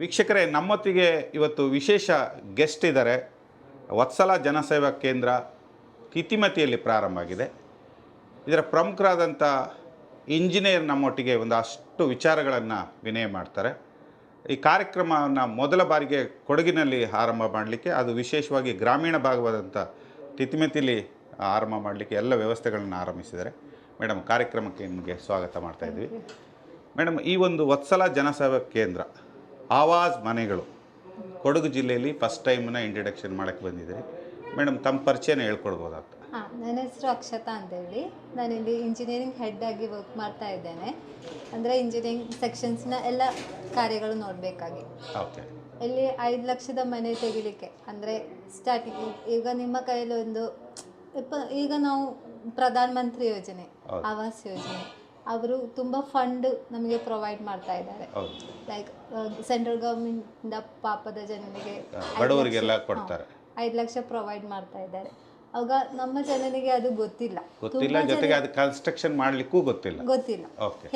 ವೀಕ್ಷಕರೇ ನಮ್ಮೊತ್ತಿಗೆ ಇವತ್ತು ವಿಶೇಷ ಗೆಸ್ಟ್ ಇದ್ದಾರೆ. ವತ್ಸಲ ಜನಸೇವಾ ಕೇಂದ್ರ ತಿತಿಮತಿಯಲ್ಲಿ ಪ್ರಾರಂಭ ಆಗಿದೆ. ಇದರ ಪ್ರಮುಖರಾದಂಥ ಇಂಜಿನಿಯರ್ ನಮ್ಮೊಟ್ಟಿಗೆ ಒಂದಷ್ಟು ವಿಚಾರಗಳನ್ನು ವಿನಯ ಮಾಡ್ತಾರೆ. ಈ ಕಾರ್ಯಕ್ರಮವನ್ನು ಮೊದಲ ಬಾರಿಗೆ ಕೊಡಗಿನಲ್ಲಿ ಆರಂಭ ಮಾಡಲಿಕ್ಕೆ ಅದು ವಿಶೇಷವಾಗಿ ಗ್ರಾಮೀಣ ಭಾಗವಾದಂಥ ತಿತಿಮತಿಲಿ ಆರಂಭ ಮಾಡಲಿಕ್ಕೆ ಎಲ್ಲ ವ್ಯವಸ್ಥೆಗಳನ್ನು ಆರಂಭಿಸಿದ್ದಾರೆ. ಮೇಡಮ್ ಕಾರ್ಯಕ್ರಮಕ್ಕೆ ನಿಮಗೆ ಸ್ವಾಗತ ಮಾಡ್ತಾಯಿದ್ವಿ ಮೇಡಮ್ ಈ ಒಂದು ವತ್ಸಲ ಜನಸೇವಾ ಕೇಂದ್ರ ಆವಾಜ್ ಮನೆಗಳು. ಕೊಡಗು ಜಿಲ್ಲೆಯಲ್ಲಿ ಫಸ್ಟ್ ಟೈಮ್ನ ಇಂಟ್ರಡಕ್ಷನ್ ಮಾಡೋಕ್ಕೆ ಬಂದಿದ್ದೀರಿ. ಮೇಡಮ್ ತಮ್ಮ ಪರಿಚಯನ ಹೇಳ್ಕೊಡ್ಬೋದಾಗ್ತ? ಹಾಂ ನನ್ನ ಹೆಸರು ಅಕ್ಷತಾ ಅಂತೇಳಿ. ನಾನಿಲ್ಲಿ ಇಂಜಿನಿಯರಿಂಗ್ ಹೆಡ್ ಆಗಿ ವರ್ಕ್ ಮಾಡ್ತಾ ಇದ್ದೇನೆ. ಅಂದರೆ ಇಂಜಿನಿಯರಿಂಗ್ ಸೆಕ್ಷನ್ಸ್ನ ಎಲ್ಲ ಕಾರ್ಯಗಳು ನೋಡಬೇಕಾಗಿ. ಓಕೆ. ಇಲ್ಲಿ ಐದು ಲಕ್ಷದ ಮನೆ ತೆಗಿಲಿಕ್ಕೆ ಅಂದರೆ ಸ್ಟಾರ್ಟಿಂಗ್ ಈಗ ನಿಮ್ಮ ಕೈಯಲ್ಲಿ ಒಂದು ಇಪ್ಪ ಈಗ ನಾವು ಪ್ರಧಾನ ಮಂತ್ರಿ ಯೋಜನೆ ಆವಾಸ್ ಯೋಜನೆ. ಅವರು ತುಂಬ ಫಂಡ್ ನಮಗೆ ಪ್ರೊವೈಡ್ ಮಾಡ್ತಾ ಇದ್ದಾರೆ. ಲೈಕ್ ಸೆಂಟ್ರಲ್ ಗೌರ್ಮೆಂಟಿಂದ ಪಾಪದ ಜನರಿಗೆ ಬಡವರಿಗೆಲ್ಲ ಕೊಡ್ತಾರೆ. ಐದು ಲಕ್ಷ ಪ್ರೊವೈಡ್ ಮಾಡ್ತಾ ಇದ್ದಾರೆ. ಅವಾಗ ನಮ್ಮ ಜನರಿಗೆ ಅದು ಗೊತ್ತಿಲ್ಲ. ಗೊತ್ತಿಲ್ಲ ಜೊತೆಗೆ ಅದು ಕನ್ಸ್ಟ್ರಕ್ಷನ್ ಮಾಡಲಿಕ್ಕೂ ಗೊತ್ತಿಲ್ಲ. ಗೊತ್ತಿಲ್ಲ.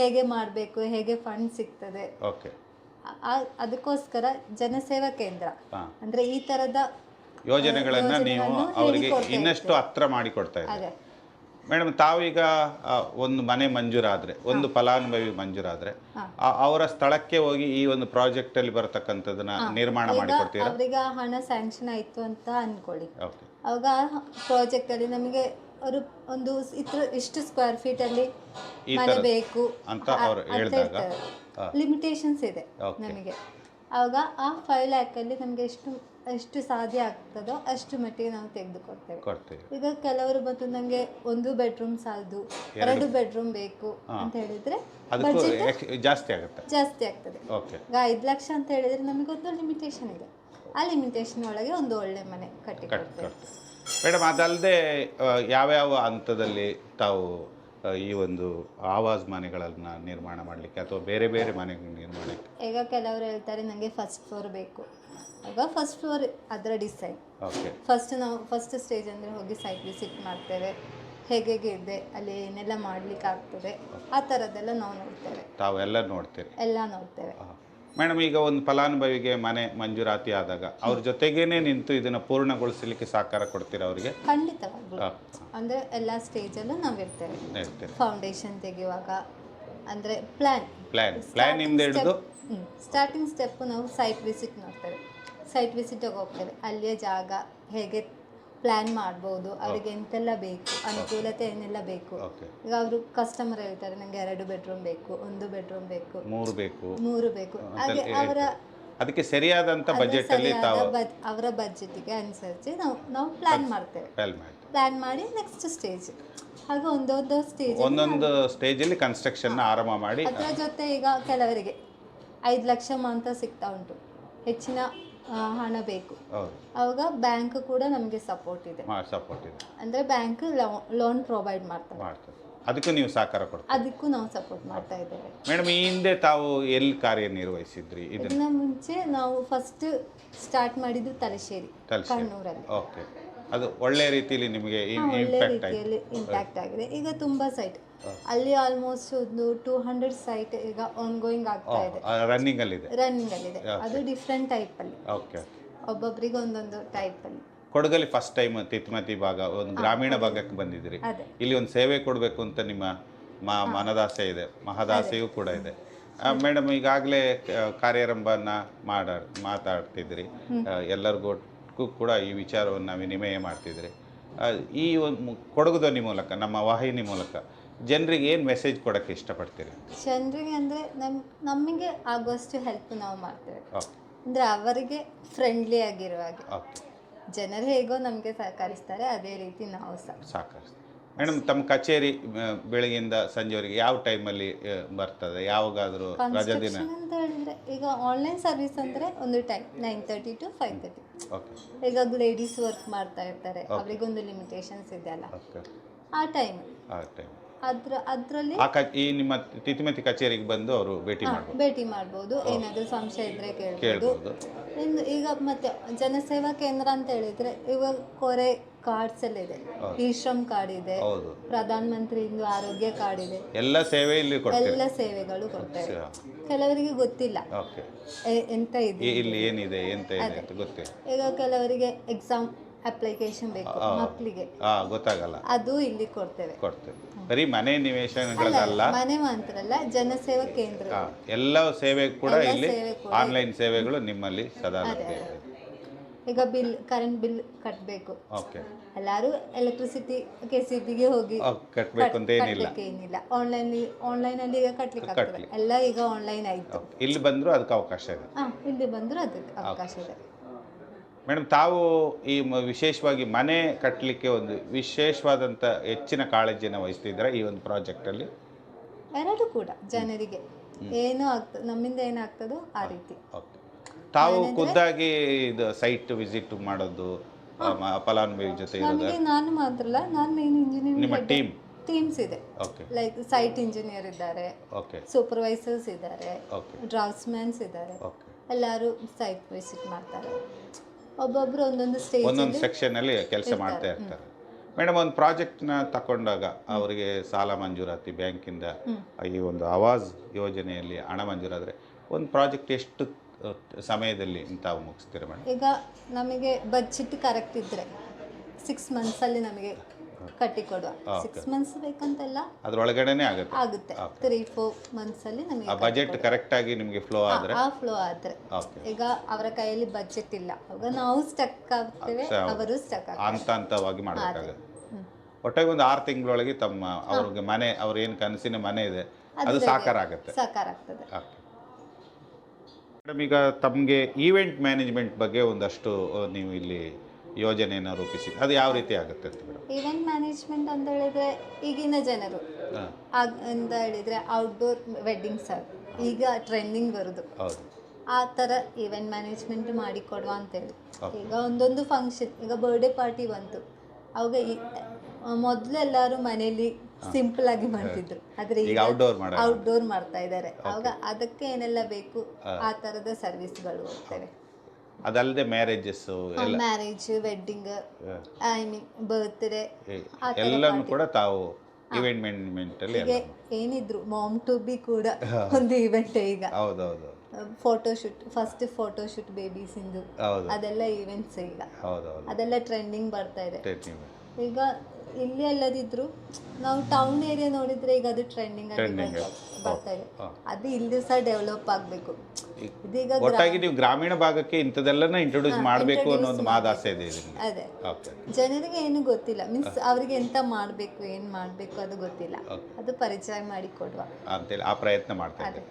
ಹೇಗೆ ಮಾಡಬೇಕು ಹೇಗೆ ಫಂಡ್ ಸಿಗ್ತದೆ. ಓಕೆ ಅದಕ್ಕೋಸ್ಕರ ಜನಸೇವಾ ಕೇಂದ್ರ ಅಂದ್ರೆ ಈ ತರದ ಯೋಜನೆಗಳನ್ನ ನೀವು ಅವರಿಗೆ ಇನ್ನಷ್ಟು ಹತ್ರ ಮಾಡಿ ಕೊಡ್ತಾ ಇದ್ದೀರಿ ಮೇಡಮ್ ತಾವೀಗ ಒಂದು ಮನೆ ಮಂಜೂರಾದರೆ ಒಂದು ಫಲಾನುಭವಿ ಮಂಜೂರಾದರೆ ಅವರ ಸ್ಥಳಕ್ಕೆ ಹೋಗಿ ಈ ಒಂದು ಪ್ರಾಜೆಕ್ಟ್ ಅಲ್ಲಿ ಬರತಕ್ಕಂಥದ್ದನ್ನ ನಿರ್ಮಾಣ ಮಾಡಿ ಅವರಿಗೆ ಹಣ ಸ್ಯಾಂಕ್ಷನ್ ಆಯ್ತು ಅಂತ ಅನ್ಕೊಳ್ಳಿ. ಅವಾಗ ಪ್ರಾಜೆಕ್ಟ್ ಅಲ್ಲಿ ನಮಗೆ ಅವರು ಒಂದು ಇತ್ರ ಇಷ್ಟು ಸ್ಕ್ವೇರ್ ಫೀಟ್ ಅಲ್ಲಿ ಮನೆ ಬೇಕು. ಅಂತ ಅವರು ಹೇಳಿದಾಗ ಲಿಮಿಟೇಷನ್ಸ್ ಇದೆ. ನಮಗೆ. ಆವಾಗ ಆ ಫೈವ್ ಲ್ಯಾಕಲ್ಲಿ ನಮಗೆ ಎಷ್ಟು ಎಷ್ಟು ಸಾಧ್ಯ ಆಗ್ತದೋ ಅಷ್ಟು ಮಟ್ಟಿಗೆ ನಾವು ತೆಗೆದುಕೊಡ್ತೇವೆ. ಕೊಡ್ತೀವಿ. ಈಗ ಕೆಲವರು ಬಂದು ನಂಗೆ ಒಂದು ಬೆಡ್ರೂಮ್ ಸಾಲದು ಎರಡು. ಬೆಡ್ರೂಮ್ ಬೇಕು ಅಂತ ಹೇಳಿದ್ರೆ ಅದಕ್ಕೂ ಜಾಸ್ತಿ ಆಗುತ್ತೆ? ಜಾಸ್ತಿ ಆಗ್ತದೆ. ಈಗ ಐದು ಲಕ್ಷ ಅಂತ ಹೇಳಿದ್ರೆ ನಮಗೊಂದು ಲಿಮಿಟೇಷನ್ ಇದೆ. ಆ ಲಿಮಿಟೇಷನ್ ಒಳಗೆ ಒಂದು ಒಳ್ಳೆ ಮನೆ ಕಟ್ಟಿ ಮೇಡಮ್ ಅದಲ್ಲದೆ ಯಾವ್ಯಾವ ಹಂತದಲ್ಲಿ ತಾವು ಈ ಒಂದು ಆವಾಜ್ ಮನೆಗಳನ್ನು ನಿರ್ಮಾಣ ಮಾಡಲಿಕ್ಕೆ ಅಥವಾ ಬೇರೆ ಬೇರೆ ಮನೆಗಳ ನಿರ್ಮಾಣಕ್ಕೆ ಈಗ ಕೆಲವರು ಹೇಳ್ತಾರೆ ನನಗೆ ಫಸ್ಟ್ ಫ್ಲೋರ್ ಬೇಕು. ಆಗ ಫಸ್ಟ್ ಫ್ಲೋರ್ ಅದರ ಡಿಸೈನ್ ಓಕೆ ಫಸ್ಟ್ ನಾವು ಫಸ್ಟ್ ಸ್ಟೇಜ್ ಅಂದರೆ ಹೋಗಿ ಸೈಟ್ ವಿಸಿಟ್ ಮಾಡ್ತೇವೆ. ಹೇಗೆ ಇದೆ ಅಲ್ಲಿ ಏನೆಲ್ಲ ಮಾಡ್ಲಿಕ್ಕೆ ಆಗ್ತದೆ ಆ ಥರದ್ದೆಲ್ಲ ನಾವು ನೋಡ್ತೇವೆ. ತಾವೆಲ್ಲ ನೋಡ್ತೀರಿ? ಎಲ್ಲ ನೋಡ್ತೇವೆ. ಮೇಡಮ್ ಈಗ ಒಂದು ಫಲಾನುಭವಿಗೆ ಮನೆ ಮಂಜೂರಾತಿ ಆದಾಗ ಅವ್ರ ಜೊತೆಗೇನೆ ನಿಂತು ಇದನ್ನ ಪೂರ್ಣಗೊಳಿಸಲಿಕ್ಕೆ ಸಹಕಾರ ಕೊಡ್ತೀರಾ ಅವರಿಗೆ? ಖಂಡಿತವಾಗ್ಲೂ. ಅಂದರೆ ಎಲ್ಲ ಸ್ಟೇಜಲ್ಲೂ ನಾವು ಇರ್ತೇವೆ. ಫೌಂಡೇಶನ್ ತೆಗೆಯುವಾಗ ಅಂದರೆ ಪ್ಲ್ಯಾನ್ ಪ್ಲ್ಯಾನ್ ಪ್ಲ್ಯಾನ್ ನಿಮ್ದು ಹಿಡಿದು? ಸ್ಟಾರ್ಟಿಂಗ್ ಸ್ಟೆಪ್ ನಾವು ಸೈಟ್ ವಿಸಿಟ್ ನೋಡ್ತೇವೆ ಸೈಟ್ ವಿಸಿಟಿಗೆ ಹೋಗ್ತೇವೆ. ಅಲ್ಲಿಯ ಜಾಗ ಹೇಗೆ ಪ್ಲ್ಯಾನ್ ಮಾಡ್ಬೋದು ಅವ್ರಿಗೆ ಎಂತೆಲ್ಲ ಬೇಕು ಅನುಕೂಲತೆ ಏನೆಲ್ಲ ಬೇಕು. ಓಕೆ. ಈಗ ಅವರು ಕಸ್ಟಮರ್ ಹೇಳ್ತಾರೆ ನಂಗೆ ಎರಡು ಬೆಡ್ರೂಮ್ ಬೇಕು ಒಂದು ಬೆಡ್ರೂಮ್ ಬೇಕು. ಮೂರು ಬೇಕು. ಮೂರು ಬೇಕು. ಹಾಗೆ ಅವರ ಅದಕ್ಕೆ ಸರಿಯಾದಂತ ಬಜೆಟಲ್ಲಿ ತಾವು ಸರಿಯಾದ ಬಜ್ ಅವರ ಬಜೆಟಿಗೆ ಅನುಸರಿಸಿ ನಾವು ನಾವು ಪ್ಲಾನ್ ಮಾಡ್ತೇವೆ. ಪ್ಲಾನ್ ಮಾಡಿ ನೆಕ್ಸ್ಟ್ ಸ್ಟೇಜ್ ಹಾಗೆ ಒಂದೊಂದು ಸ್ಟೇಜ್ ಒಂದೊಂದು ಸ್ಟೇಜಲ್ಲಿ ಕನ್ಸ್ಟ್ರಕ್ಷನ್ ಆರಂಭ ಮಾಡಿ ಅದರ ಜೊತೆ ಈಗ ಕೆಲವರಿಗೆ ಐದು ಲಕ್ಷ ಮಾತ್ರ ಸಿಗ್ತಾ ಉಂಟು. ಹೆಚ್ಚಿನ ಹಣ ಬೇಕು. ಅವಾಗ ಬ್ಯಾಂಕ್ ಕೂಡ ನಮಗೆ ಸಪೋರ್ಟ್ ಇದೆ. ಸಪೋರ್ಟ್ ಇದೆ. ಅಂದರೆ ಬ್ಯಾಂಕ್ ಲೋನ್ ಪ್ರೊವೈಡ್ ಮಾಡ್ತಾರೆ ಮಾಡ್ತಾರೆ ಅದಕ್ಕೂ ನೀವು ಸಹಕಾರ ಕೊಡ್ತೀರಾ. ಅದಕ್ಕೂ ನಾವು ಸಪೋರ್ಟ್ ಮಾಡ್ತಾ ಇದ್ದೇವೆ. ಮೇಡಮ್ ಈ ಹಿಂದೆ ತಾವು ಎಲ್ಲಿ ಕಾರ್ಯನಿರ್ವಹಿಸಿದ್ರಿ ಇದನ್ನ ಇದನ್ನ ಮುಂಚೆ ನಾವು ಫಸ್ಟ್ ಸ್ಟಾರ್ಟ್ ಮಾಡಿದ್ದು ತಲಶೇರಿ. ಕಣ್ಣೂರಲ್ಲಿ. ಓಕೆ ಅದು ಒಳ್ಳೆ ರೀತಿಯಲ್ಲಿ ನಿಮಗೆ ಒಳ್ಳೆ ಇಂಪ್ಯಾಕ್ಟ್ ಆಯ್ತು. ರೀತಿಯಲ್ಲಿ ಇಂಪ್ಯಾಕ್ಟ್ ಆಗಿದೆ. ಈಗ ತುಂಬಾ ಸೈಟ್ ಅಲ್ಲಿ ಆಲ್ಮೋಸ್ಟ್ ಒಂದು ಟೂ ಹಂಡ್ರೆಡ್ ಸೈಟ್ ಈಗ ಆನ್ ಗೋಯಿಂಗ್ ಆಗ್ತಾ ಇದೆ. ರನ್ನಿಂಗಲ್ಲಿದೆ ರನ್ನಿಂಗ್ ಅಲ್ಲಿ ಇದೆ. ಅದು ಡಿಫ್ರೆಂಟ್ ಟೈಪ್ ಅಲ್ಲಿ. ಓಕೆ ಒಬ್ಬೊಬ್ರಿಗೆ ಒಂದೊಂದು ಟೈಪ್ ಅಲ್ಲಿ. ಕೊಡಗಲ್ಲಿ ಫಸ್ಟ್ ಟೈಮ್ ತಿತ್ಮತಿ ಭಾಗ ಒಂದು ಗ್ರಾಮೀಣ ಭಾಗಕ್ಕೆ ಬಂದಿದ್ದೀರಿ. ಅದೇ. ಇಲ್ಲಿ ಒಂದು ಸೇವೆ ಕೊಡಬೇಕು ಅಂತ ನಿಮ್ಮ ಮ ಮನದಾಸೆ ಇದೆ. ಮಹದಾಸೆಯೂ ಕೂಡ ಇದೆ. ಮೇಡಮ್ ಈಗಾಗಲೇ ಕಾರ್ಯಾರಂಭನ ಮಾಡ ಮಾತಾಡ್ತಿದ್ರಿ. ಆ, ಎಲ್ಲರಿಗೂ ಕೂಡ ಈ ವಿಚಾರವನ್ನು ವಿನಿಮಯ ಮಾಡ್ತಿದ್ದರೆ ಈ ಒಂದು ಕೊಡಗು ಧ್ವನಿ ಮೂಲಕ ನಮ್ಮ ವಾಹಿನಿ ಮೂಲಕ ಜನರಿಗೆ ಏನು ಮೆಸೇಜ್ ಕೊಡೋಕ್ಕೆ ಇಷ್ಟಪಡ್ತೀರಿ? ಜನರಿಗೆ ಅಂದರೆ ನಮ್ಮ ನಮಗೆ ಆಗುವಷ್ಟು ಹೆಲ್ಪ್ ನಾವು ಮಾಡ್ತೇವೆ. ಓಕೆ ಅಂದರೆ ಅವರಿಗೆ ಫ್ರೆಂಡ್ಲಿ ಆಗಿರುವ ಹಾಗೆ ಜನರು ಹೇಗೋ ನಮಗೆ ಸಹಕರಿಸ್ತಾರೆ ಅದೇ ರೀತಿ ನಾವು ಸಹ. ಸಾಕಷ್ಟು ಮೇಡಮ್ ತಮ್ಮ ಕಚೇರಿ ಬೆಳಗಿಂದ ಬೆಳಗ್ಗೆಯಿಂದ ಸಂಜೆವರೆಗೆ ಯಾವ ಟೈಮಲ್ಲಿ ಬರ್ತದೆ? ಯಾವಾಗಾದರೂ ರಜಾ ದಿನ? ಅಂತ ಹೇಳಿದ್ರೆ ಈಗ ಆನ್ಲೈನ್ ಸರ್ವಿಸ್ ಅಂದ್ರೆ ಒಂದು time nine thirty to five thirty okay ಈಗ ಲೇಡೀಸ್ ವರ್ಕ್ ಮಾಡ್ತಾ ಇರ್ತಾರೆ. ಅವರಿಗೊಂದು ಲಿಮಿಟೇಷನ್ಸ್ ಇದೆ ಅಲ್ಲ. ಆ ಟೈಮ್ ಆ ಟೈಮ್ ಅದ್ರ ಅದರಲ್ಲಿ ಆ ಕ ಈ ನಿಮ್ಮ ತಿತಿಮತಿ ಕಚೇರಿಗೆ ಬಂದು ಅವರು ಭೇಟಿ ಮಾಡ್ಬೋದು. ಭೇಟಿ ಮಾಡಬಹುದು ಏನಾದರೂ ಸಂಶಯ ಇದ್ರೆ ಕೇಳಬಹುದು ಕೇಳ್ಬೋದು. ಇನ್ನು ಈಗ ಮತ್ತೆ ಜನಸೇವಾ ಕೇಂದ್ರ ಅಂತ ಹೇಳಿದ್ರೆ ಇವಾಗ ಕೊರೆ ಕಾರ್ಡ್ಸ್ ಎಲ್ಲ ಇದೆ. ಇ ಶ್ರಮ್ ಕಾರ್ಡ್ ಇದೆ. ಹೌದು. ಪ್ರಧಾನ ಇಂದು ಆರೋಗ್ಯ ಕಾರ್ಡ್ ಇದೆ. ಎಲ್ಲ ಸೇವೆ ಇಲ್ಲಿ ಎಲ್ಲ ಸೇವೆಗಳು ಕೊಡ್ತಾರೆ. ಕೆಲವರಿಗೆ ಗೊತ್ತಿಲ್ಲ. ಓಕೆ. ಎ- ಎಂತ ಇದೆ ಇಲ್ಲಿ ಏನಿದೆ ಎಂತ ಇದೆ ಅಂತ ಗೊತ್ತಿಲ್ಲ. ಈಗ ಕೆಲವರಿಗೆ ಎಕ್ಸಾಮ್ ಅಪ್ಲಿಕೇಶನ್ ಬೇಕು ಮಕ್ಕಳಿಗೆ ಹಾ ಗೊತ್ತಾಗಲ್ಲ. ಅದು ಇಲ್ಲಿ ಕೊಡ್ತೇವೆ. ಕೊಡ್ತೇವೆ. ಬರೀ ಮನೆ ನಿವೇಶನಗಳಲ್ಲ? ಮನೆ ಮಾತ್ರ ಅಲ್ಲ ಜನಸೇವಾ ಕೇಂದ್ರ. ಹಾ, ಎಲ್ಲ ಸೇವೆ ಕೂಡ ಇಲ್ಲಿ ಸೇವೆ ಕೂಡ ಆನ್ಲೈನ್ ಸೇವೆಗಳು ನಿಮ್ಮಲ್ಲಿ ಸದಾ ಲಭ್ಯ ಇದೆ ಈಗ ಬಿಲ್ ಕರೆಂಟ್ ಬಿಲ್ ಕಟ್ಟಬೇಕು ಓಕೆ. ಎಲ್ಲರೂ ಎಲೆಕ್ಟ್ರಿಸಿಟಿ ಕೆ ಸಿ ಬಿಗೆ ಹೋಗಿ ಕಟ್ಟಬೇಕು ಅಂತ ಏನಿಲ್ಲ. ಏನಿಲ್ಲ. ಆನ್ಲೈನ್ ಆನ್ಲೈನ್ ಅಲ್ಲಿ ಈಗ ಕಟ್ಲಿಕ್ಕೆ ಆಗ್ತದೆ. ಎಲ್ಲ ಈಗ ಆನ್ಲೈನ್ ಆಯ್ತು. Okay. ಇಲ್ಲಿ ಬಂದರೂ ಅದಕ್ಕೆ ಅವಕಾಶ ಇದೆ. ಹಾ ಇಲ್ಲಿ ಬಂದ್ರೆ ಅದಕ್ಕೆ ಅವಕಾಶ ಇದೆ. ಮೇಡಮ್ ತಾವು ಈ ವಿಶೇಷವಾಗಿ ಮನೆ ಕಟ್ಟಲಿಕ್ಕೆ ಒಂದು ವಿಶೇಷವಾದಂಥ ಹೆಚ್ಚಿನ ಕಾಳಜಿಯನ್ನು ವಹಿಸ್ತಿದ್ದಾರೆ ಈ ಒಂದು ಪ್ರಾಜೆಕ್ಟಲ್ಲಿ? ಎರಡು ಕೂಡ ಜನರಿಗೆ. ಏನು ಆಗ್ತದೆ ನಮ್ಮಿಂದ ಏನಾಗ್ತದೋ ಆ ರೀತಿ. ಓಕೆ ತಾವು ಖುದ್ದಾಗಿ ಇದು ಸೈಟ್ ವಿಸಿಟ್ ಮಾಡೋದು ಫಲಾನುಭವಿ ಜೊತೆ ನಮಗೆ ನಾನು ಮಾತ್ರ ಅಲ್ಲ ನಾನು ಮೇನ್ ನಿಮ್ಮ ಇಂಜಿನಿಯರಿಂಗ್ ಟೀಮ್ ಟೀಮ್ಸ್ ಇದೆ. ಓಕೆ ಲೈಕ್ ಸೈಟ್ ಇಂಜಿನಿಯರ್ ಇದ್ದಾರೆ ಓಕೆ ಸೂಪರ್ವೈಸರ್ಸ್ ಇದ್ದಾರೆ ಓಕೆ ಡ್ರಾಫ್ಟ್ಸ್ಮ್ಯಾನ್ಸ್ ಇದ್ದಾರೆ. ಓಕೆ ಎಲ್ಲರೂ ಸೈಟ್ ವಿಸಿಟ್ ಮಾಡ್ತಾರೆ. ಒಬ್ಬೊಬ್ರು ಒಂದೊಂದು ಸ್ಟೇಜ್ ಒಂದೊಂದು ಸೆಕ್ಷನಲ್ಲಿ ಕೆಲಸ ಮಾಡ್ತಾ ಇರ್ತಾರೆ. ಮೇಡಮ್ ಒಂದು ಪ್ರಾಜೆಕ್ಟ್ನ ತಕೊಂಡಾಗ ಅವರಿಗೆ ಸಾಲ ಮಂಜೂರಾತಿ ಬ್ಯಾಂಕಿಂದ ಈ ಒಂದು ಆವಾಜ್ ಯೋಜನೆಯಲ್ಲಿ ಹಣ ಮಂಜೂರಾದರೆ ಒಂದು ಪ್ರಾಜೆಕ್ಟ್ ಎಷ್ಟು ಸಮಯದಲ್ಲಿ ತಾವು ಮುಗಿಸ್ತೀರಾ ಮೇಡಮ್? ಈಗ ನಮಗೆ ಬಜೆಟ್ ಕರೆಕ್ಟ್ ಇದ್ದರೆ ಸಿಕ್ಸ್ ಮಂತ್ಸಲ್ಲಿ ನಮಗೆ ಕಟ್ಟಿ ಕೊಡುವ ಸಿಕ್ಸ್ ಮಂತ್ಸ್ ಬೇಕಂತೆಲ್ಲ ಅದ್ರೊಳಗಡೆನೆ ಆಗುತ್ತೆ. ಆಗುತ್ತೆ. ತ್ರೀ ಫೋರ್ ಮಂತ್ಸಲ್ಲಿ ನಮಗೆ ಆ ಬಜೆಟ್ ಕರೆಕ್ಟಾಗಿ ನಿಮಗೆ ಫ್ಲೋ ಆದರೆ? ಆ ಫ್ಲೋ ಆದ್ರೆ. ಈಗ ಅವರ ಕೈಯಲ್ಲಿ ಬಜೆಟ್ ಇಲ್ಲ. ಅವಾಗ ನಾವು ಸ್ಟಕ್ ಆಗ್ತೇವೆ ಅವರು ಸ್ಟಕ್ ಹಂತ ಹಂತವಾಗಿ ಮಾಡಬೇಕಾಗುತ್ತೆ. ಒಟ್ಟಾಗಿ ಒಂದು ಆರು ತಿಂಗಳೊಳಗೆ ತಮ್ಮ ಅವ್ರಿಗೆ ಮನೆ ಅವ್ರ ಏನು ಕನಸಿನ ಮನೆ ಇದೆ ಅದು ಸಾಕಾರ ಆಗುತ್ತೆ. ಸಾಕಾರ ಆಗ್ತದೆ. ಮೇಡಮ್ ಈಗ ತಮಗೆ ಈವೆಂಟ್ ಮ್ಯಾನೇಜ್ಮೆಂಟ್ ಬಗ್ಗೆ ಒಂದಷ್ಟು ನೀವು ಇಲ್ಲಿ ಯೋಜನೆಯನ್ನು ರೂಪಿಸಿ ಅದು ಯಾವ ರೀತಿ ಆಗುತ್ತೆ ಅಂತ ಮೇಡಮ್? ಈವೆಂಟ್ ಮ್ಯಾನೇಜ್ಮೆಂಟ್ ಅಂತ ಹೇಳಿದ್ರೆ ಈಗಿನ ಜನರು. ಆಗ್ ಅಂತ ಹೇಳಿದ್ರೆ ಔಟ್ಡೋರ್ ವೆಡ್ಡಿಂಗ್ಸ್ ಈಗ ಟ್ರೆಂಡಿಂಗ್ ಬರುದು. ಹೌದು. ಆ ಥರ ಈವೆಂಟ್ ಮ್ಯಾನೇಜ್ಮೆಂಟ್ ಮಾಡಿಕೊಡುವ ಅಂತೇಳಿ. ಈಗ ಒಂದೊಂದು ಫಂಕ್ಷನ್ ಈಗ ಬರ್ಡೇ ಪಾರ್ಟಿ ಬಂತು. ಅವಾಗ ಈ ಮೊದಲು ಎಲ್ಲರೂ ಮನೆಯಲ್ಲಿ ಸಿಂಪಲ್ ಆಗಿ ಮಾಡ್ತಿದ್ರು. ಆದ್ರೆ ಈಗ ಔಟ್ಡೋರ್ ಔಟ್ಡೋರ್ ಮಾಡ್ತಾ ಇದ್ದಾರೆ ಅವಾಗ ಅದಕ್ಕೆ ಏನೆಲ್ಲ ಬೇಕು? ಆ ಥರದ ಸರ್ವಿಸ್ಗಳು ಹೋಗ್ತವೆ ಅದಲ್ಲದೆ ಮ್ಯಾರೇಜಸ್ ಎಲ್ಲ. Marriage wedding I mean birthday ಎಲ್ಲನೂ ಕೂಡ ತಾವು ಇವೆಂಟ್ ಮ್ಯಾನೇಜ್ಮೆಂಟಲ್ಲಿ ಎಲ್ಲ ಹೀಗೆ ಏನಿದ್ರು ಮಾಮ್ ಟು ಬಿ ಕೂಡ ಒಂದು ಇವೆಂಟ್ ಈಗ. ಹೌದೌದು. ಫೋಟೋಶೂಟ್ ಫಸ್ಟ್ ಫೋಟೋಶೂಟ್ ಬೇಬೀಸಿಂದು ಹೌದು. ಅದೆಲ್ಲ ಇವೆಂಟ್ಸ್ ಈಗ. ಹೌದೌದು. ಅದೆಲ್ಲ ಟ್ರೆಂಡಿಂಗ್ ಬರ್ತಾ ಇದೆ. ಈಗ ಇಲ್ಲಿ ಅಲ್ಲದಿದ್ರು ನಾವು ಟೌನ್ ಏರಿಯಾ ನೋಡಿದ್ರೆ ಈಗ ಅದು ಟ್ರೆಂಡಿಂಗ್ ಆಗಿ Trending. ಬರ್ತಾ- ಬರ್ತಾ ಇದೆ. ಅದು ಇಲ್ಲಿ ಸಹ ಡೆವಲಪ್ ಆಗಬೇಕು. ಇದೀಗ ಒಟ್ಟಾಗಿ ನೀವು ಗ್ರಾಮೀಣ ಭಾಗಕ್ಕೆ ಇಂಥದ್ದೆಲ್ಲನ ಇಂಟ್ರೊಡ್ಯೂಸ್ ಮಾಡಬೇಕು ಅನ್ನೋ ಒಂದು ಮಾದಾಸೆ ಇದೆ ಇದರಲ್ಲಿ ಅದೇ. ಓಕೆ. ಜನರಿಗೆ ಏನು ಗೊತ್ತಿಲ್ಲ. ಮೀನ್ಸ್ ಅವರಿಗೆ ಎಂತ ಮಾಡಬೇಕು ಏನು ಮಾಡಬೇಕು ಅದು ಗೊತ್ತಿಲ್ಲ. ಅದು ಪರಿಚಯ ಮಾಡಿ ಕೊಡುವ ಅಂತೇಳಿ ಆ ಪ್ರಯತ್ನ ಮಾಡ್ತಾರೆ ಇದ್ದಾರೆ